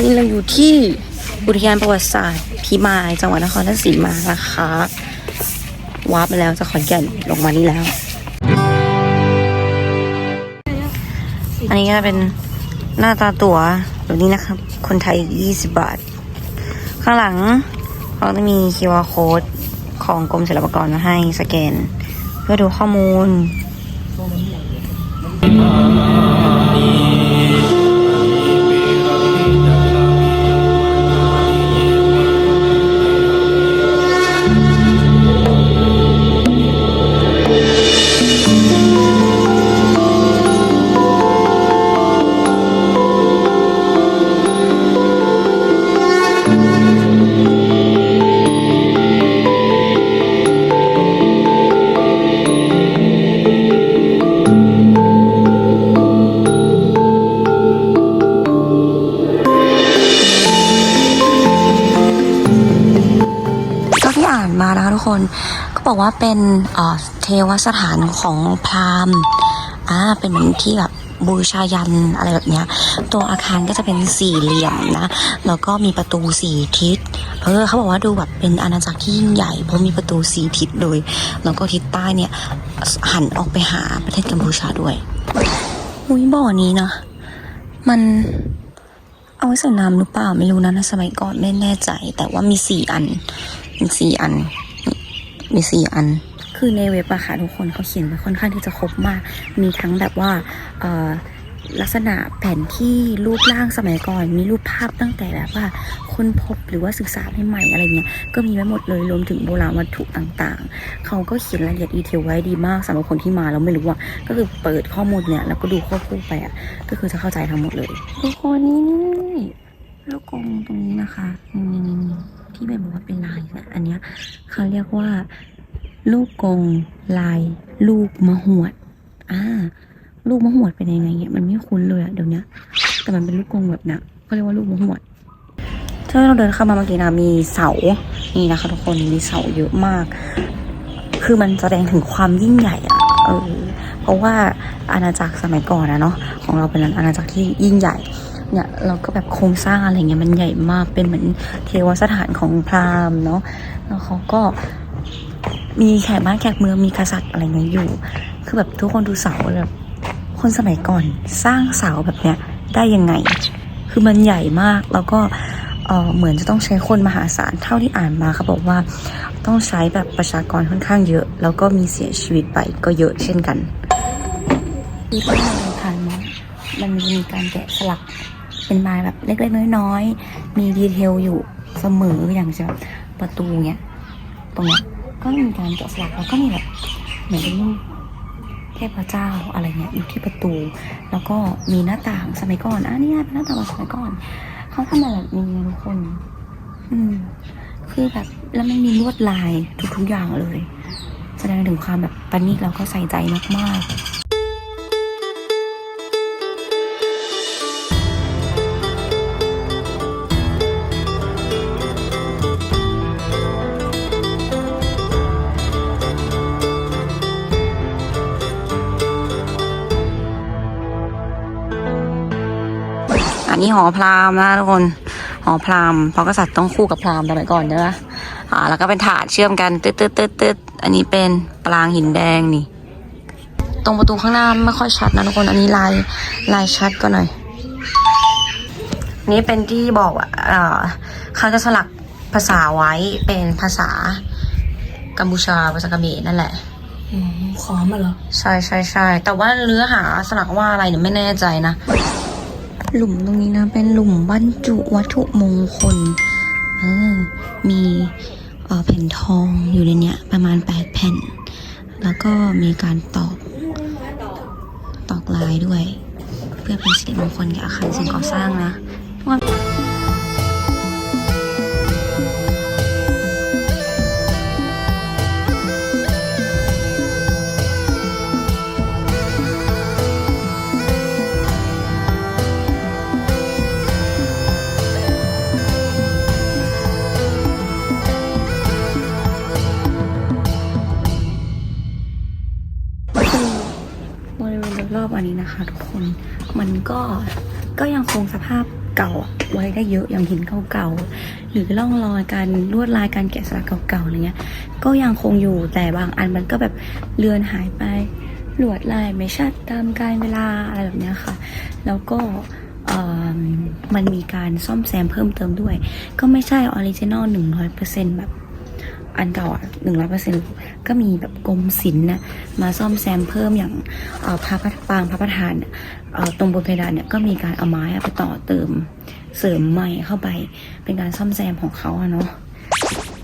อนนี้เราอยู่ที่อุทยานประวัติศาสตร์พิมายจังหวัดนครราชสีมานะคะวาร์ปมาแล้วจากขอนแก่นลงมานี่แล้ว อันนี้ก็เป็นหน้าตาตั๋วแบบนี้นะครับ คนไทย 20 บาท ข้างหลังเขาจะมี QR code ของกรมศิลปากรมาให้สแกน เพื่อดูข้อมูล ทุกคน ก็บอกว่าเป็นเทวสถานของพราหมณ์อ่าเป็นเหมือนที่แบบบูชายันอะไรแบบเนี้ย ตัวอาคารก็จะเป็นสี่เหลี่ยมนะ แล้วก็มีประตูสี่ทิศ เออเขาบอกว่าดูแบบเป็นอาณาจักรที่ยิ่งใหญ่ เพราะมีประตูสี่ทิศเลย แล้วก็ทิศใต้เนี่ยหันออกไปหาประเทศกัมพูชาด้วย อุ้ยบ่อนี้นะ มันเอาไว้ใส่น้ำหรือเปล่าไม่รู้นะในสมัยก่อนไม่แน่ใจ แต่ว่ามีสี่อัน มีสี่อัน มีสี่อัน คือในเว็บอะค่ะทุกคนเขาเขียนไว้ค่อนข้างที่จะครบมาก มีทั้งแบบว่าเอ่อลักษณะแผนที่รูปร่างสมัยก่อน มีรูปภาพตั้งแต่แบบว่าค้นพบหรือว่าศึกษาใหม่ๆอะไรเงี้ยก็มีไว้หมดเลยรวมถึงโบราณวัตถุต่างๆ เขาก็เขียนรายละเอียดดีเทลไว้ดีมากสำหรับคนที่มาแล้วไม่รู้ว่าก็คือเปิดข้อมูลเนี่ยแล้วก็ดูควบคู่ไปอะก็คือจะเข้าใจทั้งหมดเลยทุกคนนี่นี่ลูกกรงตรงนี้นะคะนี่นี่นี่ ที่แบบบอกว่าเป็นลายนะอันเนี้ยเขาเรียกว่า ลูกกงลาย ลูกมะหวดอ่าลูกมะหวดเป็นยังไงเนี่ยมันไม่คุ้นเลยอะเดี๋ยวนี้แต่มันเป็นลูกกงแบบเนี้ยเขาเรียกว่าลูกมะหวดถ้าเราเดินเข้ามาเมื่อกี้นะมีเสานี่นะคะทุกคนมีเสาเยอะมาก คือมันแสดงถึงความยิ่งใหญ่อะเออเพราะว่าอาณาจักรสมัยก่อนนะเนาะของเราเป็นอาณาจักรที่ยิ่งใหญ่ เนี่ยเราก็แบบโครงสร้างอะไรเงี้ยมันใหญ่มากเป็นเหมือนเทวสถานของพราหมณ์เนาะแล้วเขาก็มีแขกบ้านแขกเมืองมีกษัตริย์อะไรเงี้ยอยู่ คือแบบทุกคนดูเสาแบบคนสมัยก่อนสร้างเสาแบบเนี้ยได้ยังไง คือมันใหญ่มากแล้วก็เหมือนจะต้องใช้คนมหาศาลเท่าที่อ่านมาเขาบอกว่าต้องใช้แบบประชากรค่อนข้างเยอะ แล้วก็มีเสียชีวิตไปก็เยอะเช่นกันที่ที่เราผ่านมามันมีการแกะสลัก เป็นไม้แบบเล็กๆน้อยๆมีดีเทลอยู่เสมออย่างเช่นประตูเนี้ยตรงเนี้ยก็มีการแกะสลักแล้วก็มีแบบเหมือนเป็นรูปเทพเจ้าอะไรเงี้ยอยู่ที่ประตู แล้วก็มีหน้าต่างสมัยก่อนอะนี่เป็นหน้าต่างสมัยก่อนเขาทำมาแบบนี้นะทุกคน อืม คือแบบแล้วมันมีลวดลายทุกๆอย่างเลย แสดงถึงความแบบปณิตแล้วก็ใส่ใจมากๆ นนี้หอพราหมณ์นะทุกคนหอพราหมณ์เพราะกษัตริย์ต้องคู่กับพราหมณ์สมัยก่อนใช่ไหมอ่า แล้วก็เป็นถาดเชื่อมกันตึ๊ดตึ๊ดตึ๊ดตึ๊ดอันนี้เป็นปรางหินแดงนี่ ตรงประตูข้างหน้าไม่ค่อยชัดนะทุกคนอันนี้ลายลายชัดก็หน่อย นี่เป็นที่บอกว่าเอ่อเขาจะสลักภาษาไว้เป็นภาษากัมพูชาภาษาเขมรนั่นแหละขอมาเหรอ ใช่ใช่ใช่แต่ว่าเนื้อหาสลักว่าอะไรเนี่ยไม่แน่ใจนะ หลุมตรงนี้นะ เป็นหลุมบรรจุวัตถุมงคลเออมีเออแผ่นทองอยู่ในเนี้ยประมาณแปดแผ่น แล้วก็มีการตอกตอกลายด้วย เพื่อเป็นสิริมงคลแก่อาคารสิ่งก่อสร้างนะ บริเวณรอบๆอันนี้นะคะ ทุกคนมันก็ก็ยังคงสภาพเก่าไว้ได้เยอะอย่างหินเก่าๆหรือร่องรอยการลวดลายการแกะสลักเก่าๆอะไรเงี้ย ก็ยังคงอยู่แต่บางอันมันก็แบบเลือนหายไปลวดลายไม่ชัดตามกาลเวลาอะไรแบบนี้ค่ะ แล้วก็มันมีการซ่อมแซมเพิ่มเติมด้วย ก็ไม่ใช่ออริจินอลหนึ่งร้อยเปอร์เซ็นต์แบบ อันเก่าอะหนึ่งร้อยเปอร์เซ็นต์ก็มีแบบกรมศิลป์นะมาซ่อมแซมเพิ่มอย่างพระประปางพระประธานตรงบนเพดานเนี่ยก็มีการเอาไม้ไปต่อเติมเสริมใหม่เข้าไปเป็นการซ่อมแซมของเขาอะเนาะ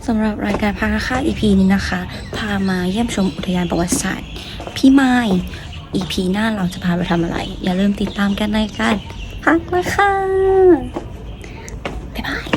สำหรับรายการพาค่า EP นี้นะคะ พามาเยี่ยมชมอุทยานประวัติศาสตร์พี่ไม้ EP หน้าเราจะพาไปทำอะไร อย่าลืมติดตามกันในการพักละค่ะบ๊ายบาย